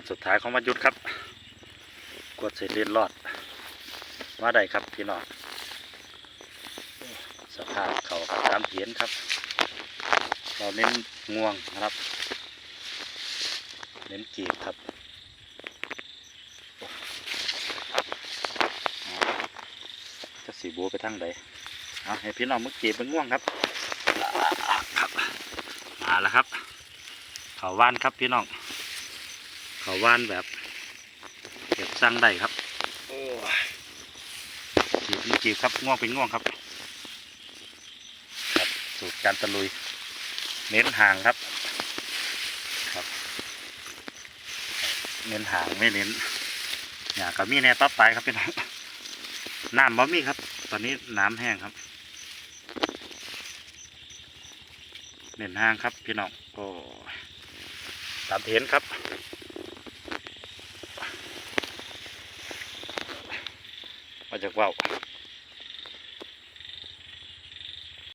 วันสุดท้ายของวันหยุดครับ กดเสร็จเรียนรอด มาได้ครับพี่น้องสภาพเขาตามเหียนครับ เราเน้นง่วงนะครับ เน้นกีบครับจะสีบัวไปทางใดเอาให้พี่น้องมึกกีบเป็นง่วงครับครับ มาแล้วครับเขาว่านครับพี่น้อง เขาว่านแบบเก็บสร้างได้ครับโอ้จีบนี่จีบครับง่วงเป็นง่วงครับครับสูตรการตะลุย เน้นห่างครับครับ เน้นห่างไม่เน้นอย่ากับมีแน่ต่อไปครับพี่น้องน้ำบ่มีครับ ตอนนี้น้ำแห้งครับ เน้นห่างครับพี่น้องโอ้ตามที่เห็นครับ มาจากว่าว